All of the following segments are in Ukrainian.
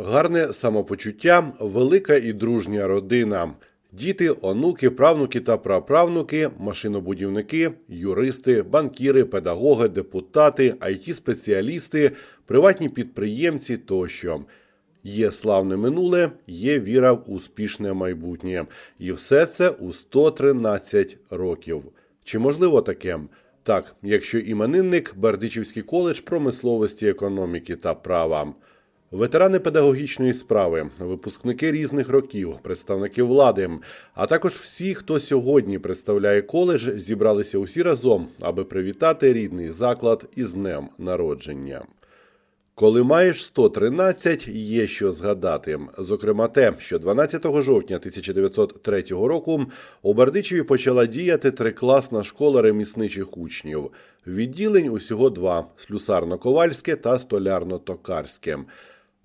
Гарне самопочуття, велика і дружня родина. Діти, онуки, правнуки та праправнуки, машинобудівники, юристи, банкіри, педагоги, депутати, IT-спеціалісти, приватні підприємці тощо. Є славне минуле, є віра в успішне майбутнє. І все це у 113 років. Чи можливо таке? Так, якщо іменинник Бердичівський коледж промисловості, економіки та права. Ветерани педагогічної справи, випускники різних років, представники влади, а також всі, хто сьогодні представляє коледж, зібралися усі разом, аби привітати рідний заклад із днем народження. Коли маєш 113, є що згадати. Зокрема, те, що 12 жовтня 1903 року у Бердичеві почала діяти трикласна школа ремісничих учнів. Відділень усього два: слюсарно-ковальське та столярно-токарське.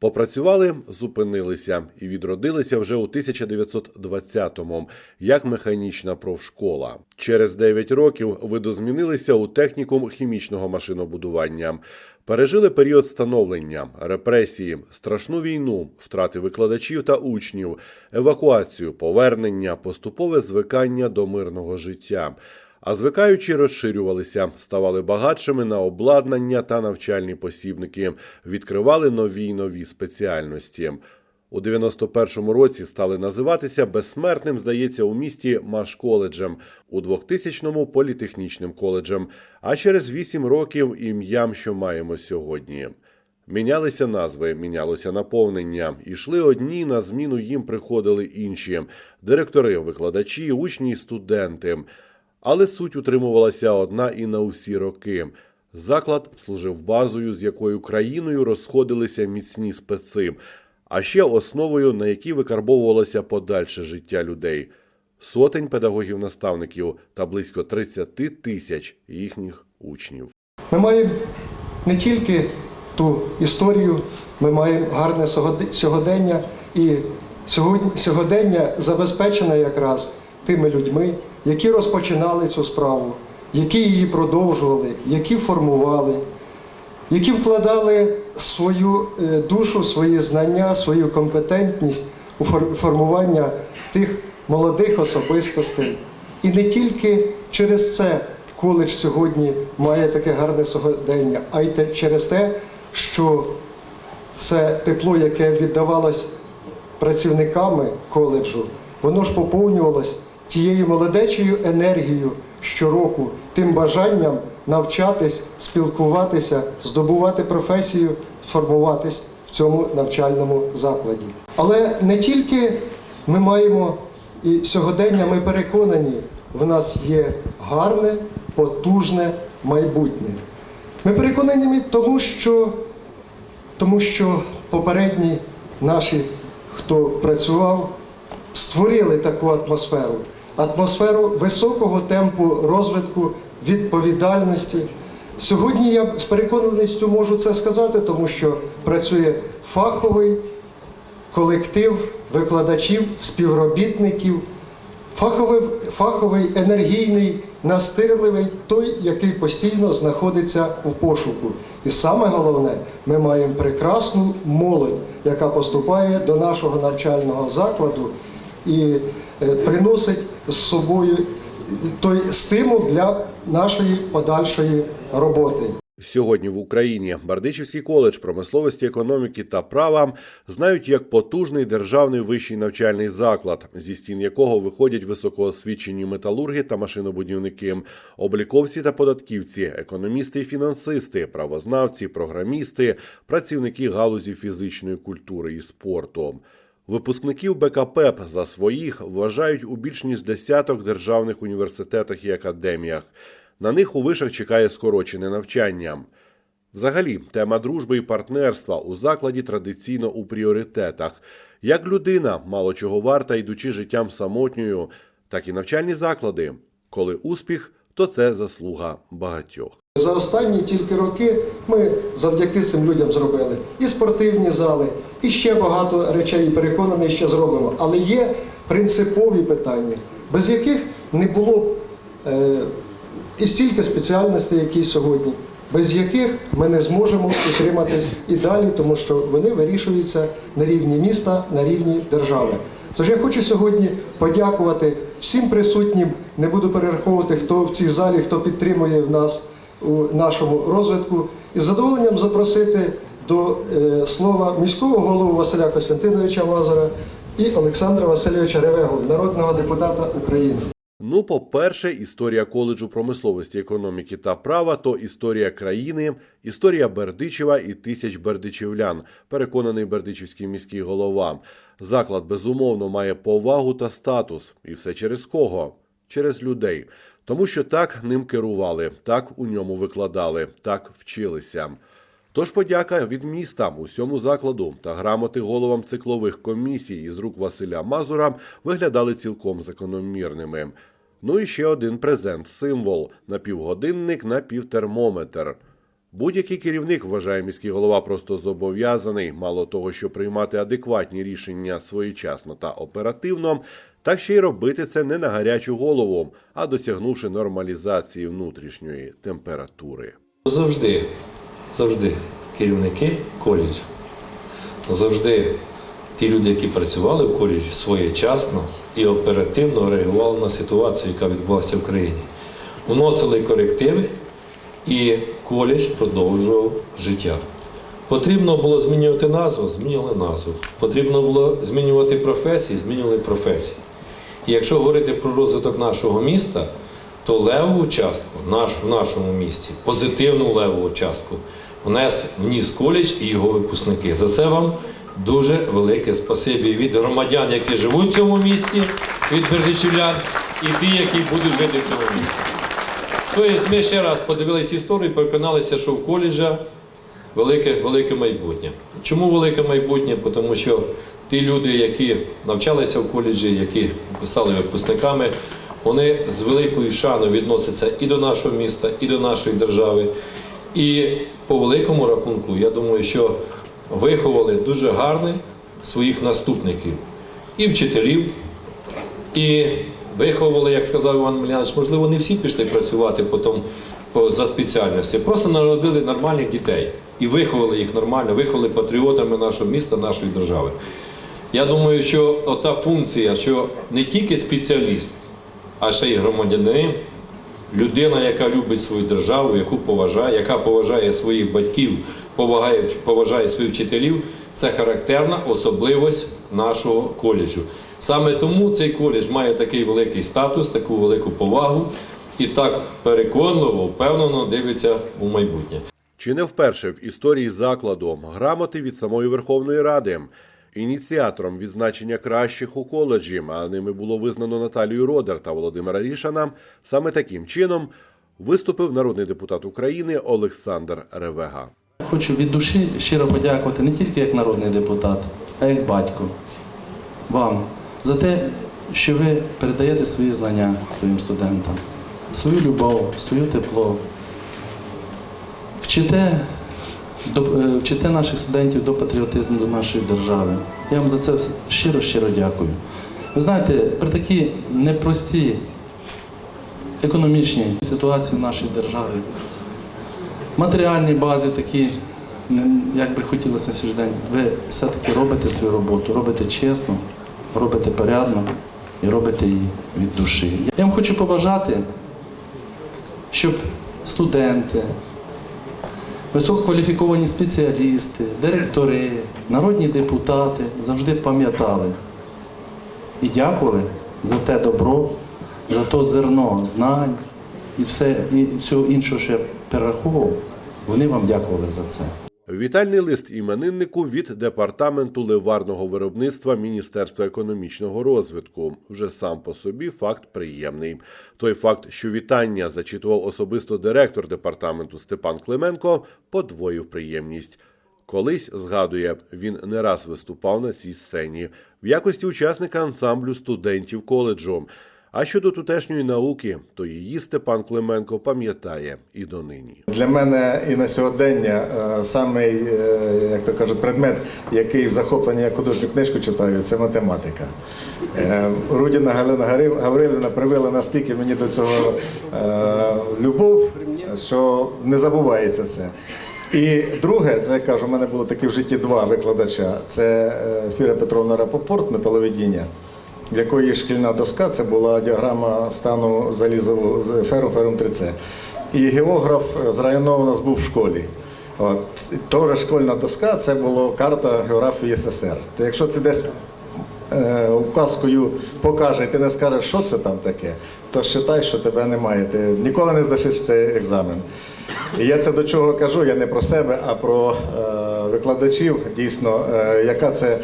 Попрацювали, зупинилися і відродилися вже у 1920-му, як механічна профшкола. Через 9 років видозмінилися у технікум хімічного машинобудування. Пережили період становлення, репресії, страшну війну, втрати викладачів та учнів, евакуацію, повернення, поступове звикання до мирного життя. А звикаючи розширювалися, ставали багатшими на обладнання та навчальні посібники, відкривали нові й нові спеціальності. У 91-му році стали називатися безсмертним, здається, у місті Машколеджем, у 2000-му політехнічним коледжем, а через 8 років ім'ям, що маємо сьогодні. Мінялися назви, мінялося наповнення. Ішли одні, на зміну їм приходили інші директори, викладачі, учні і студенти. Але суть утримувалася одна і на усі роки. Заклад служив базою, з якою країною розходилися міцні специ, а ще основою, на якій викарбовувалося подальше життя людей. Сотень педагогів-наставників та близько 30 тисяч їхніх учнів. Ми маємо не тільки ту історію, ми маємо гарне сьогоде- сьогодення, і сьогодення забезпечене якраз тими людьми, які розпочинали цю справу, які її продовжували, які формували, які вкладали свою е, душу, свої знання, свою компетентність у фор- формування тих молодих особистостей. І не тільки через це коледж сьогодні має таке гарне сьогодення, а й через те, що це тепло, яке віддавалось працівниками коледжу, воно ж поповнювалось тією молодечою енергією щороку, тим бажанням навчатись, спілкуватися, здобувати професію, формуватись в цьому навчальному закладі. Але не тільки ми маємо і сьогодення, ми переконані, в нас є гарне, потужне майбутнє. Ми переконані тому, що тому що попередні наші, хто працював, створили таку атмосферу, атмосферу високого темпу розвитку, відповідальності. Сьогодні я з переконаністю можу це сказати, тому що працює фаховий колектив викладачів, співробітників, фаховий, фаховий енергійний, настирливий, той, який постійно знаходиться у пошуку. І саме головне, ми маємо прекрасну молодь, яка поступає до нашого навчального закладу і е, приносить з собою той стимул для нашої подальшої роботи. Сьогодні в Україні Бардичівський коледж промисловості, економіки та права знають як потужний державний вищий навчальний заклад, зі стін якого виходять високоосвічені металурги та машинобудівники, обліковці та податківці, економісти і фінансисти, правознавці, програмісти, працівники галузі фізичної культури і спорту. Випускників БКПЕП за своїх вважають у більш ніж десяток державних університетах і академіях. На них у вишах чекає скорочене навчання. Взагалі, тема дружби і партнерства у закладі традиційно у пріоритетах. Як людина мало чого варта, йдучи життям самотньою, так і навчальні заклади. Коли успіх, то це заслуга багатьох. За останні тільки роки ми завдяки цим людям зробили і спортивні зали, і ще багато речей, переконаний, ще зробимо. Але є принципові питання, без яких не було е, і стільки спеціальностей, які сьогодні. без яких ми не зможемо утриматись і далі, тому що вони вирішуються на рівні міста, на рівні держави. Тож я хочу сьогодні подякувати всім присутнім. Не буду перераховувати, хто в цій залі, хто підтримує в нас у нашому розвитку, і з задоволенням запросити до е, слова міського голову Василя Костянтиновича Лазара і Олександра Васильовича Ревегу, народного депутата України. Ну, по-перше, історія коледжу промисловості, економіки та права то історія країни, історія Бердичева і тисяч бердичівлян, переконаний бердичівський міський голова. Заклад безумовно має повагу та статус, і все через кого? Через людей. Тому що так ним керували, так у ньому викладали, так вчилися. Тож подяка від міста усьому закладу та грамоти головам циклових комісій із рук Василя Мазура виглядали цілком закономірними. Ну і ще один презент-символ напівгодинник, напівтермометр. Будь-який керівник, вважає міський голова, просто зобов'язаний, мало того, що приймати адекватні рішення своєчасно та оперативно, так ще й робити це не на гарячу голову, а досягнувши нормалізації внутрішньої температури. Завжди, завжди керівники коледжу, завжди ті люди, які працювали в коледжі, своєчасно і оперативно реагували на ситуацію, яка відбулася в країні. Вносили корективи, і коледж продовжував життя. Потрібно було змінювати назву, змінювали назву. Потрібно було змінювати професії, змінювали професії. І якщо говорити про розвиток нашого міста, то леву частку наш, в нашому місті, позитивну леву частку, внес вніс коледж і його випускники. За це вам дуже велике спасибі від громадян, які живуть в цьому місті, від бердичівлян, і ті, які будуть жити в цьому місті. Тобто ми ще раз подивилися історію і переконалися, що в коледжа велике, велике майбутнє. Чому велике майбутнє? Тому що ті люди, які навчалися в коледжі, які стали випускниками, вони з великою шаною відносяться і до нашого міста, і до нашої держави. І по великому рахунку, я думаю, що виховали дуже гарних своїх наступників. І вчителів, і виховували, як сказав Іван Милянович, можливо, не всі пішли працювати потім за спеціальності, просто народили нормальних дітей і виховали їх нормально, виховали патріотами нашого міста, нашої держави. Я думаю, що ота функція, що не тільки спеціаліст, а ще й громадянин, людина, яка любить свою державу, яку поважає, яка поважає своїх батьків, поважає, поважає своїх вчителів, це характерна особливість нашого коледжу. Саме тому цей коледж має такий великий статус, таку велику повагу і так переконливо, впевнено дивиться у майбутнє. Чи не вперше в історії закладу грамоти від самої Верховної Ради? Ініціатором відзначення кращих у коледжі, а ними було визнано Наталію Родер та Володимира Рішана, саме таким чином виступив народний депутат України Олександр Ревега. Хочу від душі щиро подякувати не тільки як народний депутат, а як батько вам за те, що ви передаєте свої знання своїм студентам, свою любов, своє тепло. Вчите, вчите наших студентів до патріотизму до нашої держави. Я вам за це щиро-щиро дякую. Ви знаєте, при такій непростій економічній ситуації в нашій державі, матеріальній базі такі, як би хотілося сьогодні, ви все-таки робите свою роботу, робите чесно, робите порядно і робите її від душі. Я вам хочу побажати, щоб студенти, висококваліфіковані спеціалісти, директори, народні депутати завжди пам'ятали і дякували за те добро, за то зерно знань і все і всього іншого, що я перераховував, вони вам дякували за це. Вітальний лист імениннику від департаменту ливарного виробництва Міністерства економічного розвитку. Вже сам по собі факт приємний. Той факт, що вітання зачитував особисто директор департаменту Степан Клименко, подвоїв приємність. Колись згадує, він не раз виступав на цій сцені в якості учасника ансамблю студентів коледжу. А щодо тутешньої науки, то її Степан Клименко пам'ятає і донині. Для мене і на сьогодення е, самий, е, як то кажуть, предмет, який в захопленні я художню книжку читаю, це математика. Е, Рудіна Галина Гаврилівна привела настільки мені до цього е, любов, що не забувається це. І друге, це я кажу, у мене було таке в житті два викладача. Це Фіра Петровна Рапопорт, металоведіння, в якої шкільна доска це була діаграма стану залізового з феру ферум 3С. І географ з району у нас був в школі. От. Школьна доска це була карта географії СССР. То якщо ти десь е, указкою покаже, і ти не скажеш, що це там таке, то вважай, що тебе немає. Ти ніколи не здашиш цей екзамен. І я це до чого кажу, я не про себе, а про е, викладачів, дійсно, е, яка це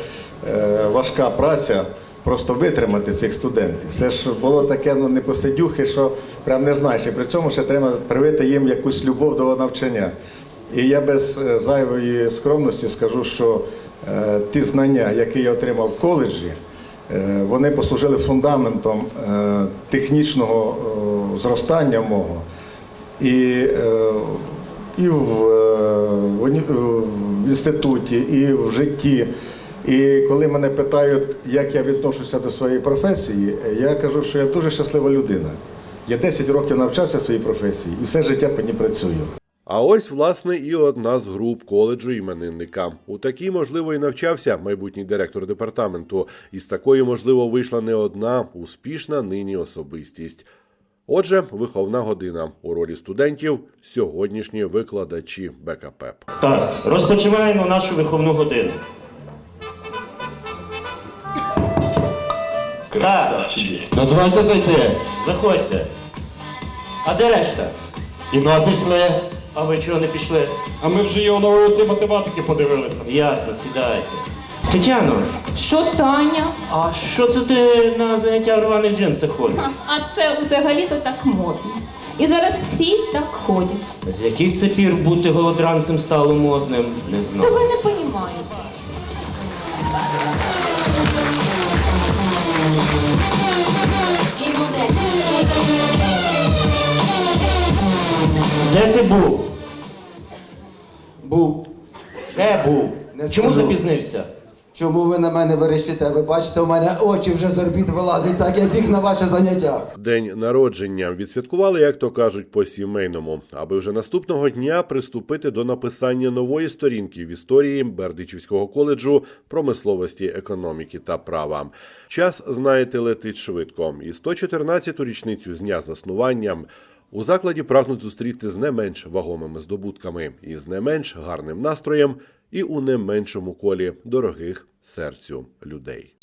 е, важка праця. Просто витримати цих студентів. Це ж було таке ну, непосидюхи, що прям не знаєш. І при цьому ще треба привити їм якусь любов до навчання. І я без е, зайвої скромності скажу, що е, ті знання, які я отримав в коледжі, е, вони послужили фундаментом е, технічного е, зростання мого. І, е, і в, е, в, в інституті, і в житті. І коли мене питають, як я відношуся до своєї професії, я кажу, що я дуже щаслива людина. Я 10 років навчався своїй професії і все життя по ній працюю. А ось, власне, і одна з груп коледжу іменинника. У такій, можливо, і навчався майбутній директор департаменту. І з такої, можливо, вийшла не одна успішна нині особистість. Отже, виховна година у ролі студентів сьогоднішні викладачі БКП. Так, розпочинаємо нашу виховну годину. Так, Дозвольте зайти. заходьте. А де решта? І ну, пішли. А ви чого не пішли? А ми вже його на уроці математики подивилися. Ясно, сідайте. Тетяно, Що Таня? а що це ти на заняття в рваних джинсах ходиш? Ха, А це взагалі-то так модно. І зараз всі так ходять. З яких це пір бути голодранцем стало модним? Не Та знаю. ви не розумієте. Де ти був? Був. Де був? Не Чому скажу. запізнився? Чому ви на мене верещите? Ви бачите, у мене очі вже з орбіт вилазять, так я біг на ваше заняття. День народження відсвяткували, як то кажуть, по сімейному, аби вже наступного дня приступити до написання нової сторінки в історії Бердичівського коледжу промисловості, економіки та права. Час, знаєте, летить швидко, і 114-ту річницю з дня заснування. У закладі прагнуть зустріти з не менш вагомими здобутками і з не менш гарним настроєм, і у не меншому колі дорогих серцю людей.